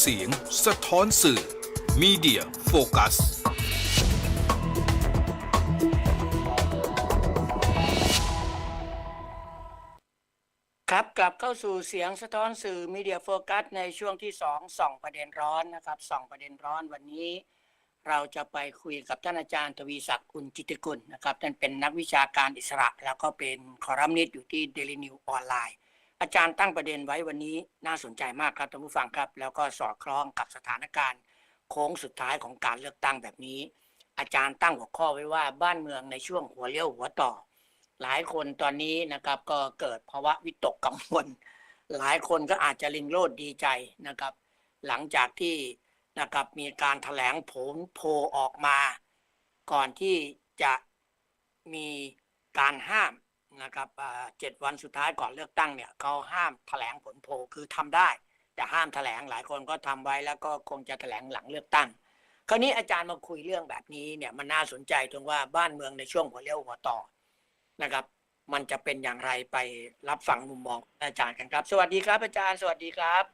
เสียงสะท้อนสื่อ Media Focus ครับกลับเข้าสู่เสียงสะท้อนสื่อมีเดียโฟกัสในช่วงที่สองส่องประเด็นร้อนนะครับส่องประเด็นร้อนวันนี้ เราจะไปคุยกับท่านอาจารย์ทวีศักดิ์อุณจิตกุลนะครับท่านเป็นนักวิชาการอิสระ แล้วก็เป็นคอลัมนิสต์อยู่ที่เดลินิวออนไลน์ อาจารย์ตั้งประเด็นไว้วันนี้น่าสนใจมากครับท่านผู้ฟังครับ แล้วก็สอดคล้องกับสถานการณ์ โค้งสุดท้ายของการเลือกตั้งแบบนี้ อาจารย์ตั้งหัวข้อไว้ว่าบ้านเมืองในช่วงหัวเลี้ยวหัวต่อ หลายคนตอนนี้นะครับก็เกิดภาวะวิตกกังวล หลายคนก็อาจจะลิงโลดดีใจนะครับ หลังจากที่นะครับมีการแถลงผลโพออกมา ก่อนที่จะมีการห้าม นะครับอ่าเจ็ดวันสุดท้ายก่อนเลือกตั้งเนี่ยเขาห้ามแถลงผลโพลคือทำได้ แต่ห้ามแถลงหลายคนก็ทำไว้แล้วก็คงจะแถลงหลังเลือกตั้ง คราวนี้อาจารย์มาคุยเรื่องแบบนี้เนี่ยมันน่าสนใจตรงว่าบ้านเมืองในช่วงหัวเลี้ยวหัวต่อนะครับ มันจะเป็นอย่างไรไปรับฟังมุมมองอาจารย์กันครับ สวัสดีครับ อาจารย์สวัสดีครับ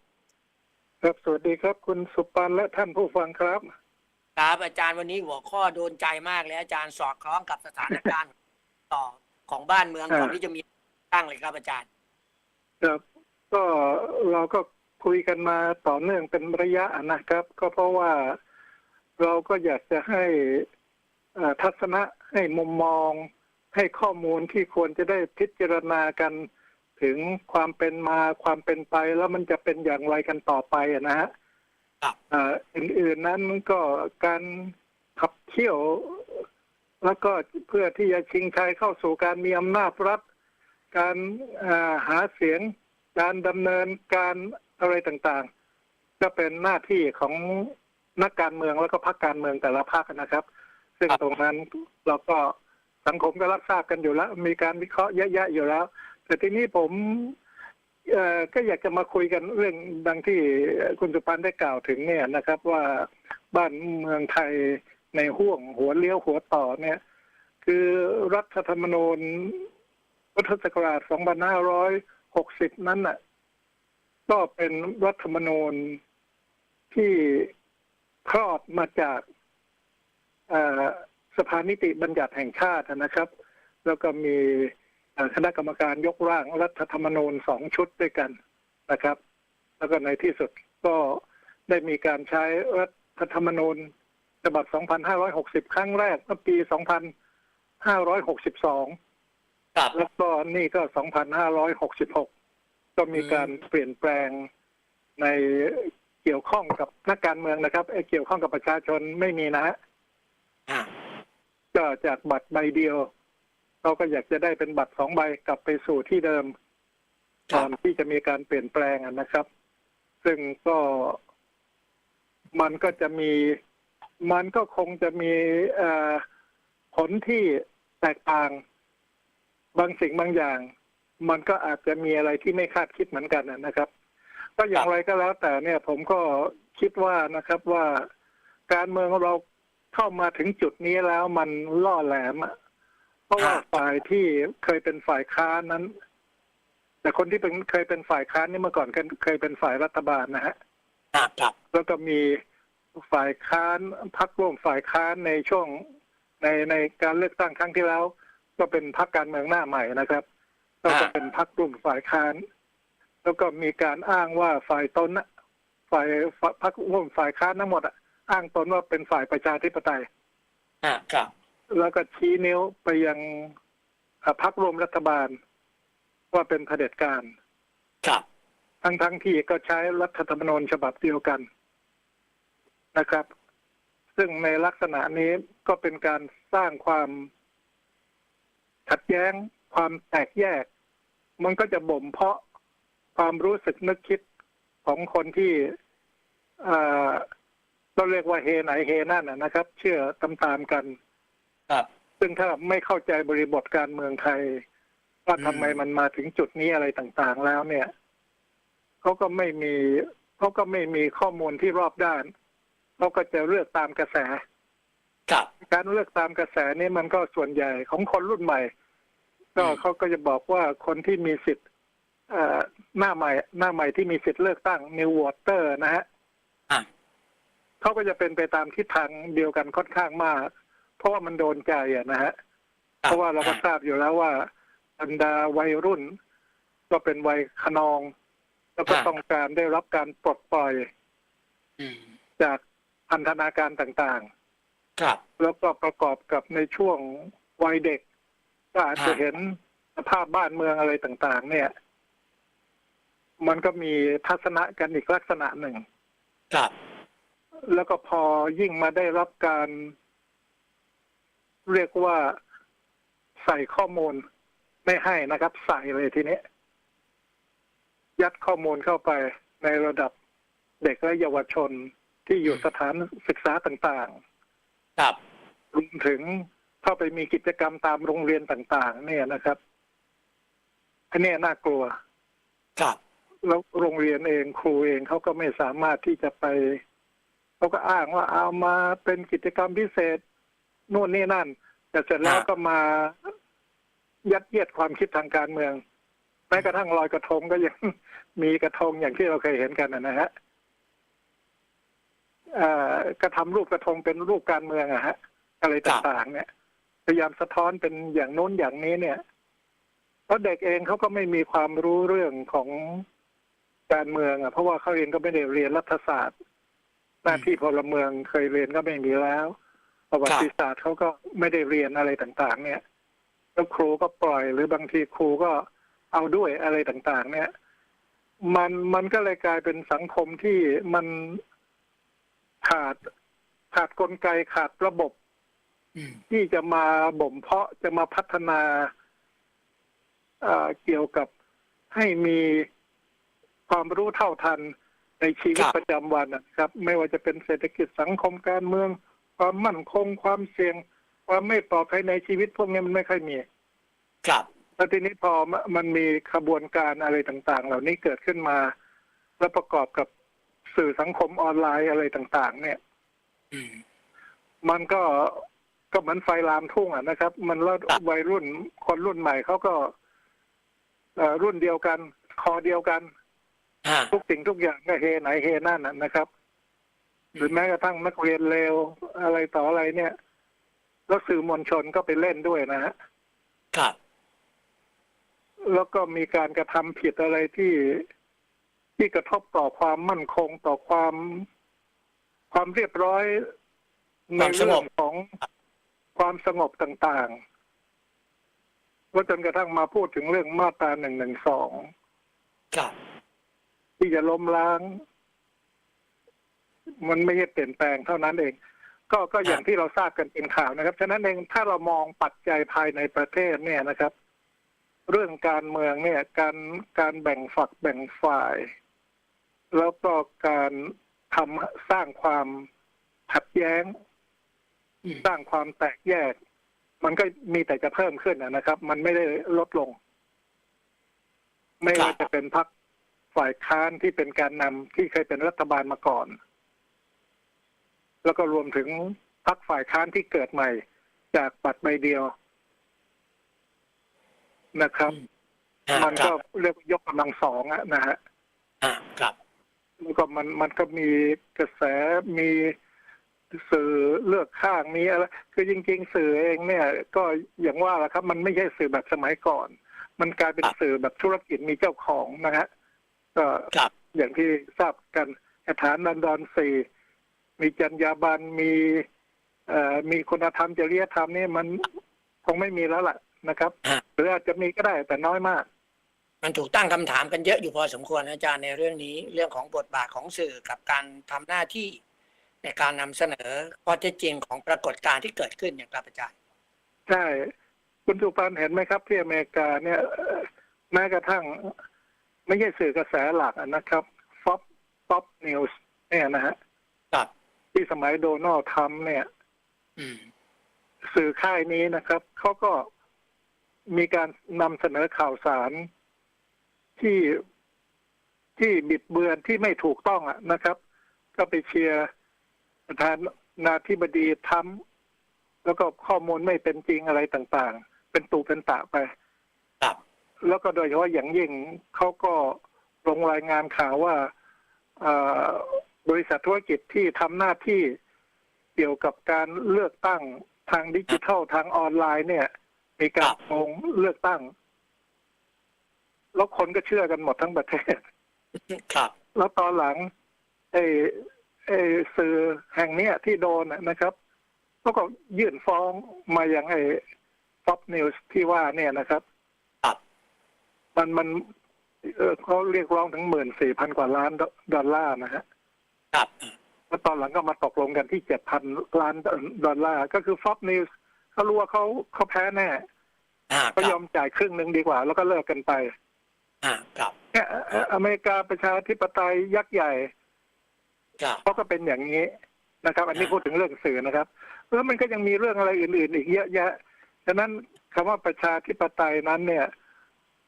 ครับสวัสดีครับ คุณสุปันและท่านผู้ฟังครับครับอาจารย์วันนี้หัวข้อโดนใจมากเลยอาจารย์สอดคล้องกับสถานการณ์ต่อ ของบ้านเมืองอ่าก่อนที่จะมีตั้งเลยครับอาจารย์ ครับ ก็เราก็คุยกันมาต่อเนื่องเป็นระยะนะครับ ก็เพราะว่าเราก็อยากจะให้เอ่อทัศนะให้มุมมองให้ข้อมูลที่ควรจะได้พิจารณากันถึงความเป็นมาความเป็นไปแล้วมันจะเป็นอย่างไรกันต่อไปอะนะฮะครับเอ่ออื่นๆนั้นก็การขับเคี่ยว แล้วก็เพื่อที่จะชิงชัยเข้าสู่การมีอำนาจรัฐ การาหาเสียง การดำเนินการอะไรต่างๆ ก็เป็นหน้าที่ของนักการเมืองแล้วก็พรรคการเมืองแต่ละพรรคนะครับ ซึ่งตรงนั้นเราก็สังคมก็รับทราบกันอยู่แล้ว มีการวิเคราะห์เยอะๆอยู่แล้ว แต่ทีนี้ผมก็อยากจะมาคุยกันเรื่องดังที่คุณสุพันธ์ได้กล่าวถึงเนี่ยนะครับ ว่าบ้านเมืองไทย ในห่วงหัวเลี้ยวหัวต่อเนี่ย คือรัฐธรรมนูญพุทธศักราช 2560 นั้นน่ะ ก็เป็นรัฐธรรมนูญที่คลอดมาจากสภานิติบัญญัติแห่งชาตินะครับ แล้วก็มีคณะกรรมการยกร่างรัฐธรรมนูญสองชุดด้วยกันนะครับ แล้วก็ในที่สุดก็ได้มีการใช้รัฐธรรมนูญ ฉบับ 2560 ครั้งแรกเมื่อปี 2562 ครับ แล้วก็นี่ก็ 2,566 ก็มีการเปลี่ยนแปลงในเกี่ยวข้องกับนักการเมืองนะครับไอ้เกี่ยวข้องกับประชาชนไม่มีนะฮะอ่าก็จากบัตรใบเดียวเราก็อยากจะได้เป็นบัตรสองใบกลับไปสู่ที่เดิมครัก่อบนที่จะมีการเปลี่ยนแปลงอะนะครับ ซึ่งก็มันก็จะมี มันก็คงจะมีเอ่อผลที่แตกต่าง บางสิ่งบางอย่าง มันก็อาจจะมีอะไรที่ไม่คาดคิดเหมือนกันนะนะครับ ก็อย่างไรก็แล้วแต่เนี่ย ผมก็คิดว่านะครับว่าการเมืองเราเข้ามาถึงจุดนี้แล้วมันล่อแหลมอะเพราะว่าฝ่ายที่เคยเป็นฝ่ายค้านนั้น แต่คนที่เป็นเคยเป็นฝ่ายค้านนี่เมื่อก่อนเคยเคยเป็นฝ่ายรัฐบาลนะฮะครับครับแล้วก็มี ฝ่ายค้านพักร่วมฝ่ายค้านในช่วงในในการเลือกตั้งครั้งที่แล้ว ก็เป็นพักการเมืองหน้าใหม่นะครับ ก็จะเป็นพักร่วมฝ่ายค้าน แล้วก็มีการอ้างว่าฝ่ายตนน่ะฝ่ายพักร่วมฝ่ายค้านทั้งหมดอะอ้างตนว่าเป็นฝ่ายประชาธิปไตยอ่าครับ แล้วก็ชี้นิ้วไปยังอ่าพักร่วมรัฐบาล ว่าเป็นเผด็จการ ครับ ทั้งทั้งที่ก็ใช้รัฐธรรมนูญฉบับเดียวกัน นะครับ ซึ่งในลักษณะนี้ก็เป็นการสร้างความขัดแย้ง ความแตกแยก มันก็จะบ่มเพาะความรู้สึกนึกคิดของคนที่เอ่อเราเรียกว่าเฮไหนเฮนั่นนะนะครับ เชื่อตามๆกันครับ ซึ่งถ้าไม่เข้าใจบริบทการเมืองไทยว่าอืมทำไมมันมาถึงจุดนี้อะไรต่างๆแล้วเนี่ยเขาก็ไม่มีเขาก็ไม่มีข้อมูลที่รอบด้าน เขาก็จะเลือกตามกระแส ครับ การเลือกตามกระแสนี่มันก็ส่วนใหญ่ของคนรุ่นใหม่ ก็อืม เขาก็จะบอกว่าคนที่มีสิทธิ์เอ่อหน้าใหม่ หน้าใหม่ที่มีสิทธิ์เลือกตั้ง New Water นะฮะ อะเขาก็จะเป็นไปตามทิศทางเดียวกันค่อนข้างมาก เพราะว่ามันโดนใจอะนะฮะเพราะว่าเราก็ทราบอยู่แล้วว่าบรรดาวัยรุ่น ก็เป็นวัยขนอง แล้วก็ต้องการได้รับการปลดปล่อยอืมจาก พันธนาการต่างครับๆแล้วก็ประกอบกับในช่วงวัยเด็ก ก็อาจจะฮะเห็นสภาพบ้านเมืองอะไรต่างๆ เนี่ย มันก็มีทัศนะกันอีกลักษณะหนึ่ง ครับ แล้วก็พอยิ่งมาได้รับการ เรียกว่าใส่ข้อมูลไม่ให้นะครับ ใส่เลยทีนี้ยัดข้อมูลเข้าไปในระดับเด็กและเยาวชน ที่อยู่สถานศึกษาต่างครับๆรวมถึงเข้าไปมีกิจกรรมตามโรงเรียนต่าง ๆ เนี่ยนะครับอันเนี้ยน่ากลัว ครับ แล้วโรงเรียนเองครูเองเขาก็ไม่สามารถที่จะไปเขาก็อ้างว่าเอามาเป็นกิจกรรมพิเศษนู่นนี่นั่น แต่เสร็จแล้วอ่าก็มายัดเยียดความคิดทางการเมือง แม้กระทั่งลอยกระทงก็ยังมีกระทงอย่างที่เราเคยเห็นกันนะฮะเอ่อ กระทำรูปกระทงเป็นรูปการเมืองอะฮะ อะไรต่างๆ เนี่ย พยายามสะท้อนเป็นอย่างโน้นอย่างนี้เนี่ย เพราะเด็กเองเขาก็ไม่มีความรู้เรื่องของการเมืองอะเพราะว่าเขาเองก็ไม่ได้เรียนรัฐศาสตร์ หน้าที่พลเมืองเคยเรียนก็ไม่มีแล้วประวัติศาสตร์เขาก็ไม่ได้เรียนอะไรต่างๆ เนี่ยแล้วครูก็ปล่อยหรือบางทีครูก็เอาด้วยอะไรต่างๆ เนี่ย มันมันก็เลยกลายเป็นสังคมที่มัน ขาดขาดกลไกขาดระบบอืมที่จะมาบ่มเพาะจะมาพัฒนาเอ่อเกี่ยวกับให้มีความรู้เท่าทันในชีวิตครับประจำวันนะครับ ไม่ว่าจะเป็นเศรษฐกิจสังคมการเมือง ความมั่นคงความเสี่ยง ความไม่ปลอดภัยในชีวิตพวกนี้มันไม่ค่อยมี ครับแล้วทีนี้พอมันมีขบวนการอะไรต่าง ๆ เหล่านี้เกิดขึ้นมา แล้วประกอบกับ สื่อสังคมออนไลน์อะไรต่าง ๆ เนี่ยอืมมันก็ก็เหมือนไฟลามทุ่งอะนะครับ มันแล้วครับวัยรุ่นคนรุ่นใหม่เขาก็เอ่อรุ่นเดียวกัน คอเดียวกันอ่าทุกสิ่งทุกอย่างก็เฮไหนเฮนั่นน่ะนะครับ หรือแม้กระทั่งนักเรียนเลวอะไรต่ออะไรเนี่ย แล้วสื่อมวลชนก็ไปเล่นด้วยนะฮะครับ แล้วก็มีการกระทำผิดอะไรที่ ที่กระทบต่อความมั่นคงต่อความ ความเรียบร้อยในเรื่องของความสงบต่างๆก็จนกระทั่งมาพูดถึงเรื่องมาตราหนึ่งหนึ่งสองครับที่จะล้มล้าง มันไม่ใช่เปลี่ยนแปลงเท่านั้นเอง ก็ก็อย่างที่เราทราบกันเป็นข่าวนะครับ ฉะนั้นเองถ้าเรามองปัจจัยภายในประเทศเนี่ยนะครับ เรื่องการเมืองเนี่ย การการแบ่งฝักแบ่งฝ่าย แล้วก็การทำสร้างความขัดแย้งอืมสร้างความแตกแยก มันก็มีแต่จะเพิ่มขึ้นนะนะครับ มันไม่ได้ลดลง ไม่ว่าจะเป็นพรรคฝ่ายค้านที่เป็นการนำที่เคยเป็นรัฐบาลมาก่อน แล้วก็รวมถึงพรรคฝ่ายค้านที่เกิดใหม่ จากบัตรใบเดียวนะครับอ่ามันครัก็บเรียกว่ายกกำลังสองอะนะฮะอ่าครับ แล้วก็มันมันก็มีกระแสมีสื่อเลือกข้างมีอะไรคือจริง ๆ สื่อเองเนี่ย ก็อย่างว่าแหละครับ มันไม่ใช่สื่อแบบสมัยก่อน มันกลายเป็นครับสื่อแบบธุรกิจมีเจ้าของนะฮะก็ครับอย่างที่ทราบกันสถานนันดอนสี่มีจรรยาบรรณมีเอ่อมีคุณธรรมจริยธรรมนี่มันคงไม่มีแล้วล่ะนะครับอ่าหรืออาจจะมีก็ได้แต่น้อยมาก มันถูกตั้งคำถามกันเยอะอยู่พอสมควรนะอาจารย์ในเรื่องนี้ เรื่องของบทบาทของสื่อกับการทำหน้าที่ในการนำเสนอข้อเท็จจริงของปรากฏการณ์ที่เกิดขึ้นอย่างครับอาจารย์ใช่คุณสุปันเห็นไหมครับที่อเมริกาเนี่ยเอ่อแม้กระทั่ง ไม่ใช่สื่อกระแสหลักอะนะครับฟ็อปป๊อปนิวส์เนี่ยนะฮะครับที่สมัยโดนัลด์ทรัมป์เนี่ยอืมสื่อค่ายนี้นะครับเขาก็มีการนำเสนอข่าวสาร ที่ที่บิดเบือนที่ไม่ถูกต้องอะนะครับ ก็ไปเชียร์ประธานาธิบดีทรัมป์แล้วก็ข้อมูลไม่เป็นจริงอะไรต่างๆ เป็นตูเป็นตะไป ครับ แล้วก็โดยเฉพาะอย่างยิ่งเขาก็ลงรายงานข่าวว่าเอ่อบริษัทธุรกิจที่ทำหน้าที่เกี่ยวกับการเลือกตั้งทางดิจิทัลทางออนไลน์เนี่ย มีการโกงเลือกตั้ง แล้วคนก็เชื่อกันหมดทั้งประเทศ ครับ แล้วตอนหลังไอ้ไอ้สื่อแห่งเนี้ยที่โดนน่ะนะครับเขาก็ยื่นฟ้องมาอย่างไอ้ Fox News ที่ว่าเนี่ยนะครับครับมันมันเอ่อเขาเรียกร้องถึงหมื่นสี่พันกว่าล้านดดอลลาร์นะฮะครับแล้วตอนหลังก็มาตกลงกันที่เจ็ดพันล้านดอลลาร์ ก็คือ Fox News เขารู้ว่าเขาเขาแพ้แน่อ่าคก็รับยอมจ่ายครึ่งหนึ่งดีกว่า แล้วก็เลิกกันไป อ่าครับเนี่ยเอ่ออเมริกาประชาธิปไตยยักษ์ใหญ่ครับเขาก็เป็นอย่างนี้นะครับ อันนี้อ่าพูดถึงเรื่องสื่อนะครับแล้วมันก็ยังมีเรื่องอะไรอื่น ๆ อีกเยอะแยะฉะนั้นคำว่าประชาธิปไตยนั้นเนี่ย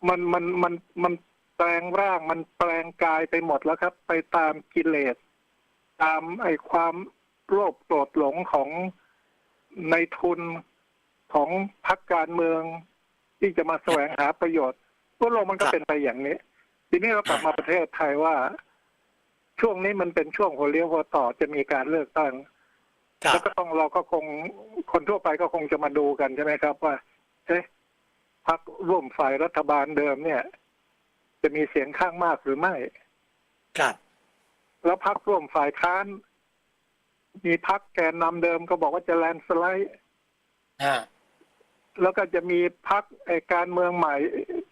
มันมันมันมันแปลงร่างมันแปลงกายไปหมดแล้วครับ ไปตามกิเลส ตามไอ้ความโลภโกรธหลงของในทุนของพรรคการเมือง ที่จะมาแสวงหาประโยชน์ ทั่วโลกมันก็เป็นไปอย่างนี้ ทีนี้เรากลับมาประเทศไทยว่า ช่วงนี้มันเป็นช่วงหัวเลี้ยวหัวต่อจะมีการเลือกตั้งครัแล้บวก็ต้องเราก็คงคนทั่วไปก็คงจะมาดูกันใช่ไหมครับ ว่าเอ๊ะพักร่วมฝ่ายรัฐบาลเดิมเนี่ย จะมีเสียงข้างมากหรือไม่ครับแล้วพักร่วมฝ่ายค้าน มีพักแกนนำเดิมก็บอกว่าจะแลนด์สไลด์อ่า แล้วก็จะมีพักไอการเมืองใหม่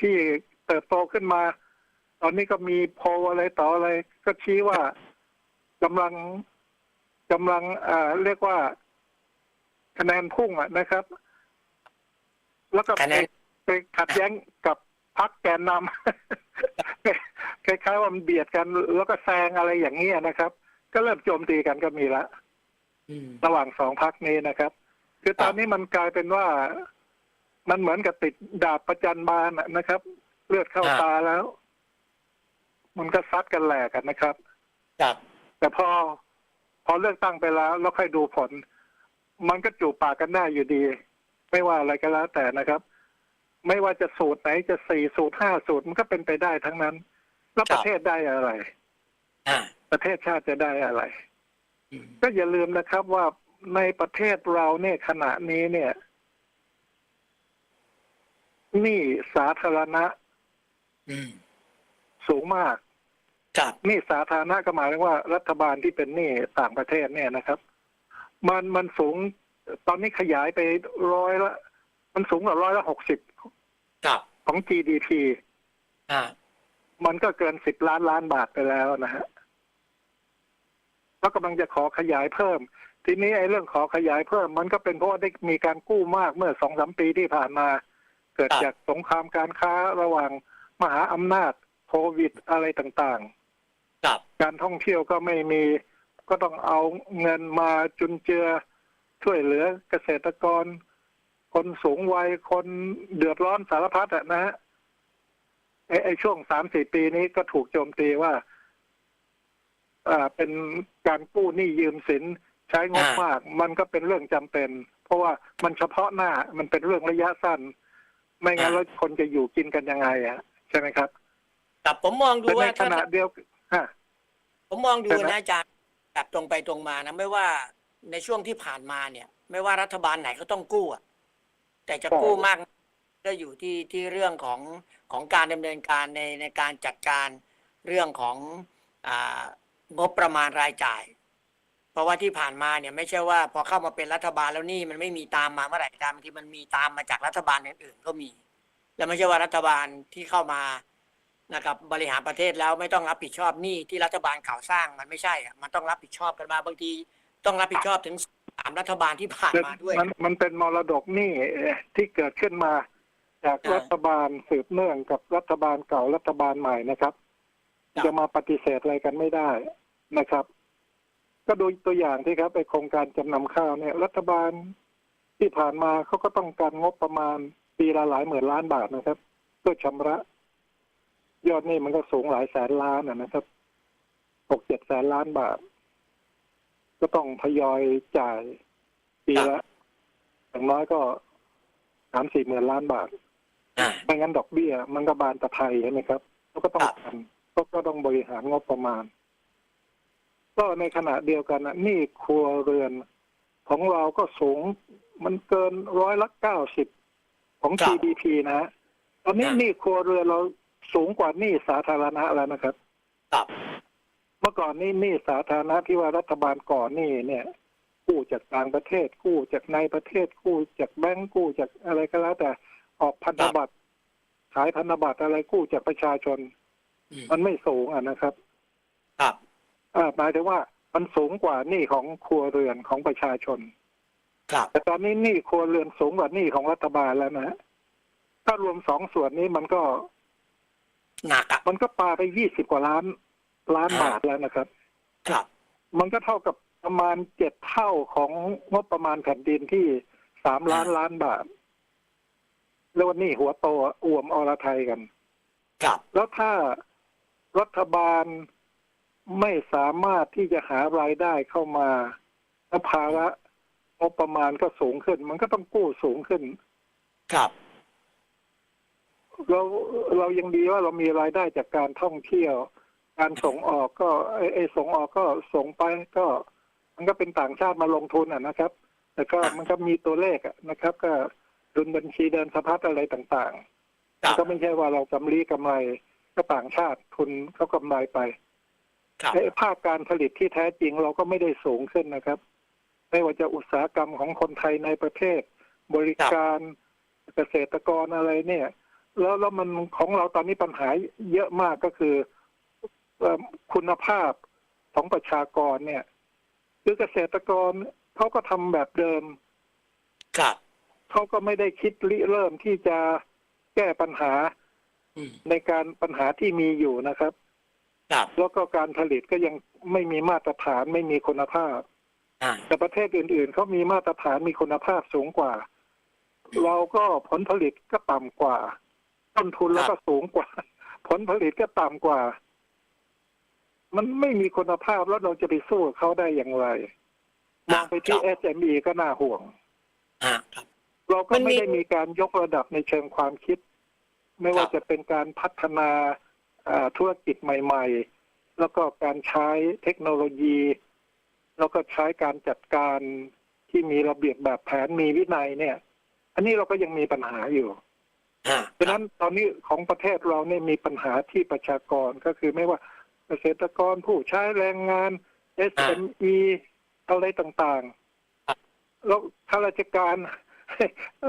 ที่เติบโตขึ้นมา ตอนนี้ก็มีโพลอะไรต่ออะไร ก็ชี้ว่ากำลังกำลังอ่าเรียกว่าคะแนนพุ่งอะนะครับ แล้วก็คะแนไปนไปขัดแย้งกับพักแกนนำคล้ายๆว่ามันเบียดกัน แล้วก็แซงอะไรอย่างเงี้ยนะครับ ก็เริ่มโจมตีกันก็มีละอืมระหว่างสองพักนี้นะครับ คือตอนนี้มันกลายเป็นว่า มันเหมือนกับติดดาบประจันบานอะนะครับ เลือดเข้าอ่าตาแล้ว มันก็ซัดกันแหลกกันนะครับ ครับ แต่พอ พอเลือกตั้งไปแล้ว แล้วค่อยดูผล มันก็จูบปากกันได้อยู่ดี ไม่ว่าอะไรก็แล้วแต่นะครับ ไม่ว่าจะสูตรไหนจะสี่สูตรห้าสูตรมันก็เป็นไปได้ทั้งนั้น แล้วประเทศได้อะไรอ่าประเทศชาติจะได้อะไรอืมก็อย่าลืมนะครับว่าในประเทศเราเนี่ยขณะนี้เนี่ย หนี้สาธารณะอืมสูงมากครับหนี้สาธารณะก็หมายถึงว่า รัฐบาลที่เป็นหนี้ต่างประเทศเนี่ยนะครับ มันมันสูงตอนนี้ขยายไปร้อยละ มันสูงกว่าร้อยละหกสิบครับของ GDP อ่า มันก็เกินสิบล้านล้านบาทไปแล้วนะฮะแล้วกำลังจะขอขยายเพิ่ม ทีนี้ไอ้เรื่องขอขยายเพิ่ม มันก็เป็นเพราะว่าได้มีการกู้มากเมื่อสองสามปีที่ผ่านมาเกิดครับจากสงครามการค้าระหว่างมหาอำนาจโควิดอะไรต่างครับๆการท่องเที่ยวก็ไม่มีก็ต้องเอาเงินมาจุนเจือช่วยเหลือเกษตรกร คนสูงวัยคนเดือดร้อนสารพัดอะนะฮะไอ้ไอ้ช่วงสามสี่ปีนี้ก็ถูกโจมตีว่าอ่าเป็นการกู้หนี้ยืมสินใช้งบอ่ามมาก มันก็เป็นเรื่องจำเป็น เพราะว่ามันเฉพาะหน้ามันเป็นเรื่องระยะสั้น ไม่งั้นแล้วคนจะอยู่กินกันยังไงอะใช่ไหมครับแต่ผมมองดูแต่ในว่าขถ้าณะเดียวฮะ ผมมองดูใช่ไหม นะอาจารย์แบบตรงไปตรงมานะไม่ว่าในช่วงที่ผ่านมาเนี่ย ไม่ว่ารัฐบาลไหนก็ต้องกู้อะแต่จะกู้มากก็อยู่ที่ที่เรื่องของของการดำเนินการในในการจัดการเรื่องของอ่างบประมาณรายจ่ายเพ ราะว่าที่ผ่านมาเนี่ยไม่ใช่ว่าพอเข้ามาเป็นรัฐบาลแล้วหนี่มันไม่มีตามมาเมื่อไหร่ตามบางทีมันมีตามมาจากรัฐบาลอื่นๆก็มี แล้วไม่ใช่ว่ารัฐบาลที่เข้ามานะครับบริหารประเทศแล้วไม่ต้องรับผิดชอบหนี้ที่รัฐบาลเก่าสร้างมันไม่ใช่อะมันต้องรับผิดชอบกันมาบางทีต้องรับผิดชอบถึงสามรัฐบาลที่ผ่านมาด้วย มันมันเป็นมรดกหนี้ที่เกิดขึ้นมา จากอ่ารัฐบาลสืบเนื่องกับรัฐบาลเก่ารัฐบาลใหม่นะครับครับจะมาปฏิเสธอะไรกันไม่ได้นะครับ ก็ดูตัวอย่างที่ครับไปโครงการจำนำข้าวเนี่ย รัฐบาลที่ผ่านมาเขาก็ต้องการงบประมาณปีละหลายหมื่นล้านบาทนะครับ เพื่อชำระ ยอดหนี้มันก็สูงหลายแสนล้านนะนะครับหกเจ็ดแสนล้านบาท ก็ต้องทยอยจ่ายปีละอย่างน้อยก็สามสี่หมื่นล้านบาทอ่าไม่งั้นดอกเบี้ย มันก็บานตะไทยใช่ไหมครับ แล้วก็ต้องครับกันก็ก็ต้องบริหารงบประมาณ ก็ในขณะเดียวกันนะหนี้ครัวเรือนของเราก็สูงมันเกินร้อยละเก้าสิบของ ครับ GDP นะฮะตอนนี้อ่า หนี้ครัวเรือนเราสูงกว่าหนี้สาธารณะแล้วนะครับ ครับ เมื่อก่อนนี่หนี้สาธารณะที่ว่ารัฐบาลก่อนหนี่เนี่ย กู้จากต่างประเทศกู้จากในประเทศกู้จากแบงก์กู้จากอะไรก็แล้ว แต่ออกพันธบัตรขายพันธบัตรอะไรกู้จากประชาชน อืมมันไม่สูงอะนะครับ ครับอ่า หมายถึงว่ามันสูงกว่าหนี้ของครัวเรือนของประชาชน ครับ แต่ตอนนี้หนี้ครัวเรือนสูงกว่าหนี้ของรัฐบาลแล้วนะฮะถ้ารวมสองส่วนนี้มันก็ หนักอะ มันก็ปาไปยี่สิบกว่าล้านล้านอ่าบาทแล้วนะครับ ครับ มันก็เท่ากับประมาณเจ็ดเท่าของงบประมาณแผ่นดินที่สามล้านล้านบาท แล้ววันนี้หัวโตอ่วมอรไทยกัน ครับ แล้วถ้ารัฐบาล ไม่สามารถที่จะหารายได้เข้ามาแล้วภาระงบประมาณก็สูงขึ้น มันก็ต้องกู้สูงขึ้น ครับ เราเรายังดีว่าเรามีรายได้จากการท่องเที่ยว การส่งออกก็ไอ้ไอ้ส่งออกก็ส่งไปก็ มันก็เป็นต่างชาติมาลงทุนอะนะครับแต่ก็มันก็มีตัวเลขอะนะครับ ก็ดุลบัญชีเดินสะพัดอะไรต่างๆครัมับนก็ไม่ใช่ว่าเรากำไรกำไรก็ต่างชาติทุนเขากำไรไป ครับไอ้ภาคการผลิตที่แท้จริงเราก็ไม่ได้สูงขึ้นนะครับ ไม่ว่าจะอุตสาหกรรมของคนไทยในประเทศ บริการเกษตรกรอะไรเนี่ย แล้วแล้วมันของเราตอนนี้ปัญหาเยอะมากก็คือเอ่อคุณภาพของประชากรเนี่ย คือเกษตรกรเขาก็ทำแบบเดิมครับเขาก็ไม่ได้คิดริเริ่มที่จะแก้ปัญหาอืมในการปัญหาที่มีอยู่นะครับ ครับ แล้วก็การผลิตก็ยังไม่มีมาตรฐานไม่มีคุณภาพ อ่า แต่ประเทศอื่นๆเขามีมาตรฐานมีคุณภาพสูงกว่า เราก็ผลผลิตก็ต่ำกว่า ต้นทุนแล้วก็สูงกว่า ผลผลิตก็ต่ำกว่า มันไม่มีคุณภาพแล้วเราจะไปสู้กับเขาได้อย่างไร มองไปที่ SME ก็น่าห่วง อ่าครับ เราก็มันมี ไม่ได้มีการยกระดับในเชิงความคิด ไม่ว่าครับจะเป็นการพัฒนาอ่า ธุรกิจใหม่ ๆ แล้วก็การใช้เทคโนโลยี แล้วก็ใช้การจัดการที่มีระเบียบแบบแผนมีวินัยเนี่ย อันนี้เราก็ยังมีปัญหาอยู่อ่าฉะนั้นตอนนี้ของประเทศเราเนี่ยมีปัญหาที่ประชากรก็คือไม่ว่าเกษตรกรผู้ใช้แรงงาน SME อะไรต่างครับๆแล้วข้าราชการ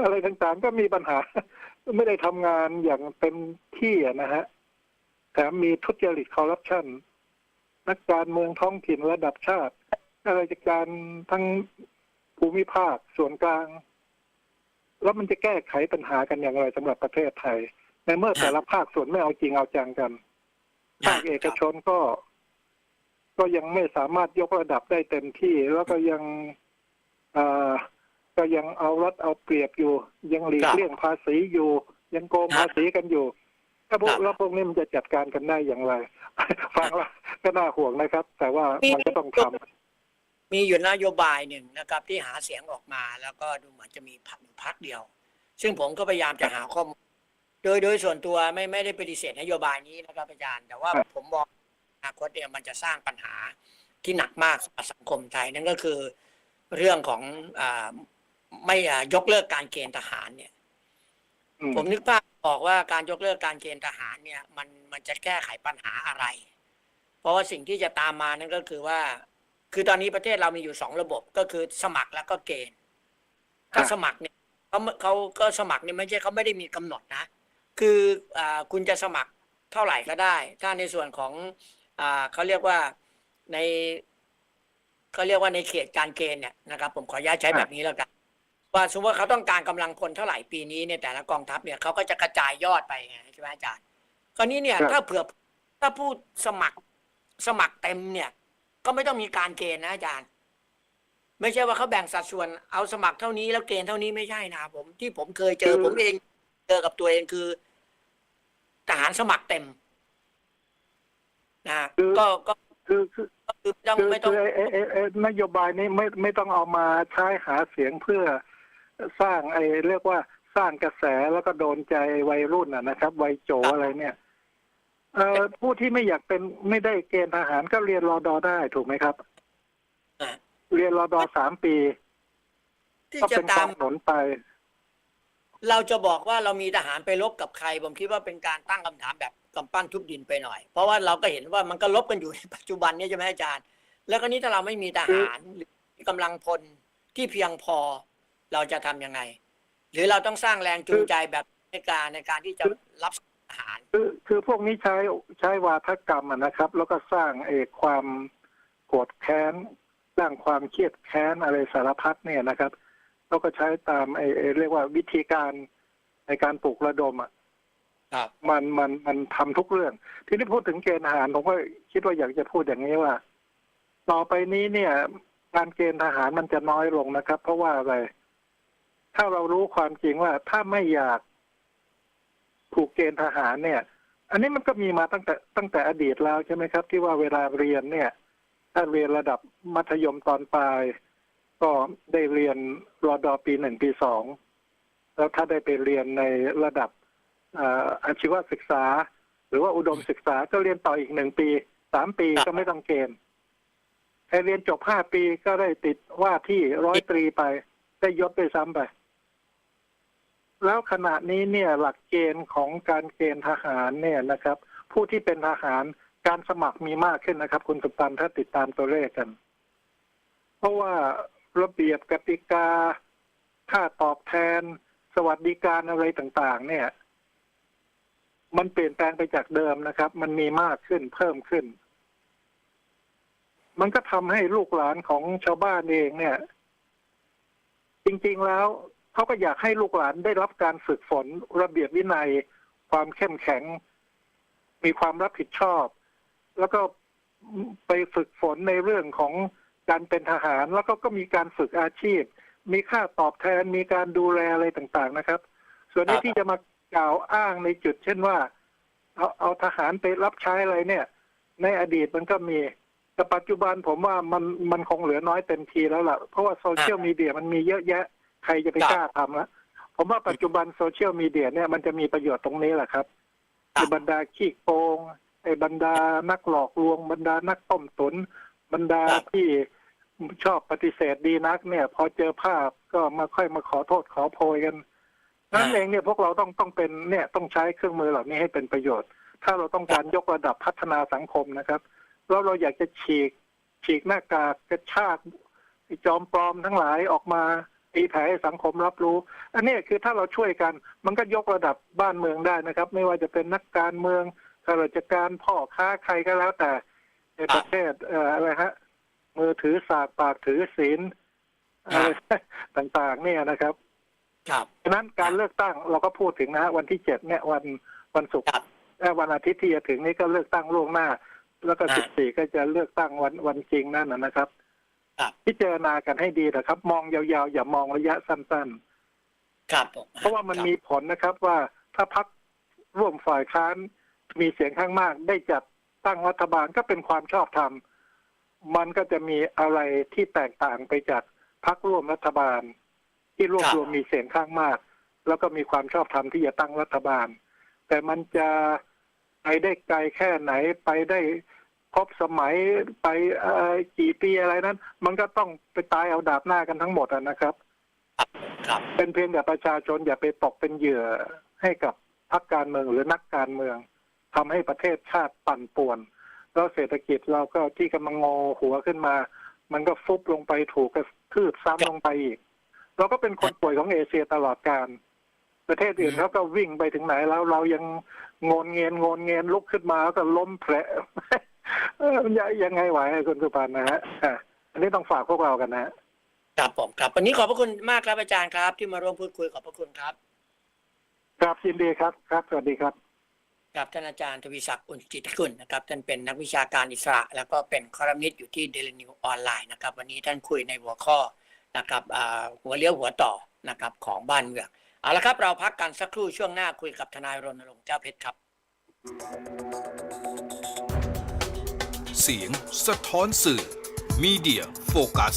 อะไรต่างๆ ก็มีปัญหา ไม่ได้ทำงานอย่างเต็มที่อะนะฮะ แถมมีทุจริตคอร์รัปชันนักการเมืองท้องถิ่นระดับชาติข้าราชการทั้งภูมิภาคส่วนกลาง แล้วมันจะแก้ไขปัญหากันอย่างไรสำหรับประเทศไทย ในเมื่อแต่ละภาคส่วนไม่เอาจริงเอาจังกันภาคเอกชนก็ ก็ยังไม่สามารถยกระดับได้เต็มที่ แล้วก็ยังอ่อก็ยังเอารัดเอาเปรียบอยู่ ยังหลีกเลี่ยงภาษีอยู่ ยังโกงภาษีกันอยู่ ถ้าพวครักบแล้วพวกนี้มันจะจัดการกันได้อย่างไร ฟังแล้วก็น่าห่วงนะครับ แต่ว่ามันก็ต้องทำมีอยู่นโยบายหนึ่งนะครับ ที่หาเสียงออกมาแล้วก็ดูเหมือนจะมีพักอยู่พักเดียว ซึ่งผมก็พยายามจะหาข้อมูลโดยโดยส่วนตัวไม่ไม่ได้ปฏิเสธนโยบายนี้นะครับอาจารย์ แต่ว่าครับผมมองอนาคตเนี่ยมันจะสร้างปัญหาที่หนักมากสำหรับสังคมไทยนั่นก็คือเรื่องของอาไม่อ่ายกเลิกการเกณฑ์ทหารเนี่ยอืมผมนึกภาพ ออกว่าการยกเลิกการเกณฑ์ทหารเนี่ยมันมันจะแก้ไขปัญหาอะไร เพราะว่าสิ่งที่จะตามมานั่นก็คือว่า คือตอนนี้ประเทศเรามีอยู่สองระบบก็คือสมัครแล้วก็เกณฑ์ถ้าสมัครเนี่ยเขาเขาก็สมัครเนี่ยไม่ใช่เขาไม่ได้มีกำหนดนะ คืออ่าคุณจะสมัครเท่าไหร่ก็ได้ ถ้าในส่วนของอ่าเขาเรียกว่าในเขาเรียกว่าในเขตการเกณฑ์เนี่ยนะครับ ผมขออนุญาตใช้แบบนี้แล้วกัน ว่าสมมติว่าเขาต้องการกำลังพลเท่าไหร่ปีนี้เนี่ยแต่ละกองทัพเนี่ยเขาก็จะกระจายยอดไปไงใช่ไหมอาจารย์คราวนี้เนี่ยครับถ้าเผื่อถ้าผู้สมัครสมัครเต็มเนี่ย ก็ไม่ต้องมีการเกณฑ์นะอาจารย์ ไม่ใช่ว่าเขาแบ่งสัดส่วนเอาสมัครเท่านี้แล้วเกณฑ์เท่านี้ไม่ใช่นะผมที่ผมเคยเจอคือผมเองเจอกับตัวเองคือทหารสมัครเต็มนะก็ก็คือคือก็คือต้องคือไม่ต้องคือไอ้ไอ้ไอ้ไอ้นโยบายนี้ไม่ไม่ต้องเอามาใช้หาเสียงเพื่อ สร้างไอ้เรียกว่าสร้างกระแสแล้วก็โดนใจวัยรุ่นอะนะครับ วัยโจอะไรเนี่ยเอ่อผู้ที่ไม่อยากเป็นไม่ได้เกณฑ์ทหารก็เรียนรอดอได้ถูกไหมครับอะเรียนรอดอสามปี ที่ก็จะเป็นกตาอมงหนุนไป เราจะบอกว่าเรามีทหารไปรบกับใคร ผมคิดว่าเป็นการตั้งคำถามแบบกำปั้นทุบดินไปหน่อย เพราะว่าเราก็เห็นว่ามันก็ลบกันอยู่ในปัจจุบันนี้ใช่ไหมอาจารย์ แล้วก็นี้ถ้าเราไม่มีทหารหรือกำลังพลที่เพียงพอ เราจะทำยังไง หรือเราต้องสร้างแรงจูงใจแบบในการในการที่จะรับทหาร คือคือพวกนี้ใช้ใช้วาทกรรมอะนะครับ แล้วก็สร้างเออความโกรธแค้นสร้างความเครียดแค้นอะไรสารพัดเนี่ยนะครับ แล้วก็ใช้ตามไอ้ไอ้เรียกว่าวิธีการในการปลุกระดมอะครับมันมันมันทำทุกเรื่อง ทีนี้พูดถึงเกณฑ์ทหารผมก็คิดว่าอยากจะพูดอย่างนี้ว่า ต่อไปนี้เนี่ย การเกณฑ์ทหารมันจะน้อยลงนะครับ เพราะว่าอะไร ถ้าเรารู้ความจริงว่าถ้าไม่อยากถูกเกณฑ์ทหารเนี่ย อันนี้มันก็มีมาตั้งแต่ตั้งแต่อดีตแล้วใช่ไหมครับ ที่ว่าเวลาเรียนเนี่ย ถ้าเรียนระดับมัธยมตอนปลาย ก็ได้เรียนรอดอปีหนึ่งปีสองแล้วถ้าได้ไปเรียนในระดับอาชีวศึกษา หรือว่าอุดมศึกษาก็เรียนต่ออีกหนึ่งปีสามปีก็ไม่ต้องเกณฑ์ใครเรียนจบห้าปีก็ได้ติดว่าที่ร้อยตรีไป ได้ยศไปซ้ำไป แล้วขณะนี้เนี่ยหลักเกณฑ์ของการเกณฑ์ทหารเนี่ยนะครับ ผู้ที่เป็นทหารการสมัครมีมากขึ้นนะครับ คุณสุปันถ้าติดตามตัวเลขกัน เพราะว่าระเบียบกติกา ค่าตอบแทน สวัสดิการอะไรต่าง ๆ เนี่ย มันเปลี่ยนแปลงไปจากเดิมนะครับ มันมีมากขึ้นเพิ่มขึ้น มันก็ทำให้ลูกหลานของชาวบ้านเองเนี่ย จริง ๆแล้ว เขาก็อยากให้ลูกหลานได้รับการฝึกฝนระเบียบวินัย ความเข้มแข็ง มีความรับผิดชอบ แล้วก็ไปฝึกฝนในเรื่องของการเป็นทหาร แล้วก็ก็มีการฝึกอาชีพ มีค่าตอบแทนมีการดูแลอะไรต่างๆนะครับ ส่วนนี้ที่จะมากล่าวอ้างในจุด เช่นว่า เอาเอาทหารไปรับใช้อะไรเนี่ย ในอดีตมันก็มีแต่ปัจจุบันผมว่ามันมันคงเหลือน้อยเต็มทีแล้วล่ะ เพราะว่าโซเชียลมีเดียมันมีเยอะแยะ ใครจะไปครับกล้าทำละผมว่าปัจจุบันโซเชียลมีเดียเนี่ยมันจะมีประโยชน์ตรงนี้แหละครับครับไอ้บรรดาขี้โกงไอ้บรรดานักหลอกลวง บรรดานักต้มตุน บรรดาครับที่ชอบปฏิเสธดีนักเนี่ย พอเจอภาพก็มาค่อยมาขอโทษขอโพยกันนั่นเองเนี่ยพวกเราต้องต้องเป็นเนี่ยต้องใช้เครื่องมือเหล่านี้ให้เป็นประโยชน์ ถ้าเราต้องการยกระดับพัฒนาสังคมนะครับ แล้วเราอยากจะฉีกฉีกหน้ากากกระชากไอ้จอมปลอมทั้งหลายออกมา ตีแผ่ให้สังคมรับรู้ อันนี้คือถ้าเราช่วยกัน มันก็ยกระดับบ้านเมืองได้นะครับ ไม่ว่าจะเป็นนักการเมืองข้าราชการพ่อค้าใครก็แล้วแต่ในประเทศเอ่ออะไรฮะมือถือสากปากถือศีลอะไรต่างๆ เนี่ยนะครับครับฉะนั้นการเลือกตั้งเราก็พูดถึงนะฮะวันที่เจ็ดเนี่ยวันวันศุกร์ครับเอ่อวันอาทิตย์ที่จะถึงนี้ก็เลือกตั้งล่วงหน้า แล้วก็อ่าสิบสี่ก็จะเลือกตั้งวันวันจริงนั่นนะนะครับ ครับพิจารณากันให้ดีนะครับ มองยาวๆ อย่ามองระยะสั้นครับผมๆ เพราะว่ามันมีผลนะครับว่าถ้าพักร่วมฝ่ายค้านมีเสียงข้างมาก ได้จัดตั้งรัฐบาลก็เป็นความชอบธรรมมันก็จะมีอะไรที่แตกต่างไปจากพักร่วมรัฐบาล ที่รวบรวมมีเสียงข้างมาก แล้วก็มีความชอบธรรมที่จะตั้งรัฐบาล แต่มันจะไปได้ไกลแค่ไหนไปได้ ครบสมัยไปเอ่อกี่ปีอะไรนั้น มันก็ต้องไปตายเอาดาบหน้ากันทั้งหมดอะนะครับครับ เป็นเพียงแต่ประชาชนอย่าไปตกเป็นเหยื่อให้กับพรรคการเมืองหรือนักการเมืองทำให้ประเทศชาติปั่นป่วน แล้วเศรษฐกิจเราก็ที่กำลังงอหัวขึ้นมา มันก็ฟุบลงไปถูกกระทืบซ้ำลงไปอีก เราก็เป็นคนป่วยของเอเชียตลอดการ ประเทศอื่นเขาก็วิ่งไปถึงไหนแล้วเรายังงนเงียนงนเงียนลุกขึ้นมาแล้วก็ล้มแผล เออมันยังยังไงไหวอะคุณสุพันธ์นะฮะอะอันนี้ต้องฝากพวกเรากันนะฮะครับผมครับ วันนี้ขอบพระคุณมากครับอาจารย์ครับ ที่มาร่วมพูดคุยขอบพระคุณครับ ครับยินดีครับครับ สวัสดีครับครับท่านอาจารย์ทวีศักดิ์อุนจิตกุลนะครับท่านเป็นนักวิชาการอิสระ แล้วก็เป็นคอลัมนิสต์อยู่ที่เดลินิวออนไลน์นะครับวันนี้ท่านคุยในหัวข้อนะครับอ่าหัวเลี้ยวหัวต่อนะครับของบ้านเมืองเอาละครับ เราพักกันสักครู่ช่วงหน้าคุยกับทนายรณรงค์เจ้าเพชรครับ เสียง สะท้อนสื่อ Media Focus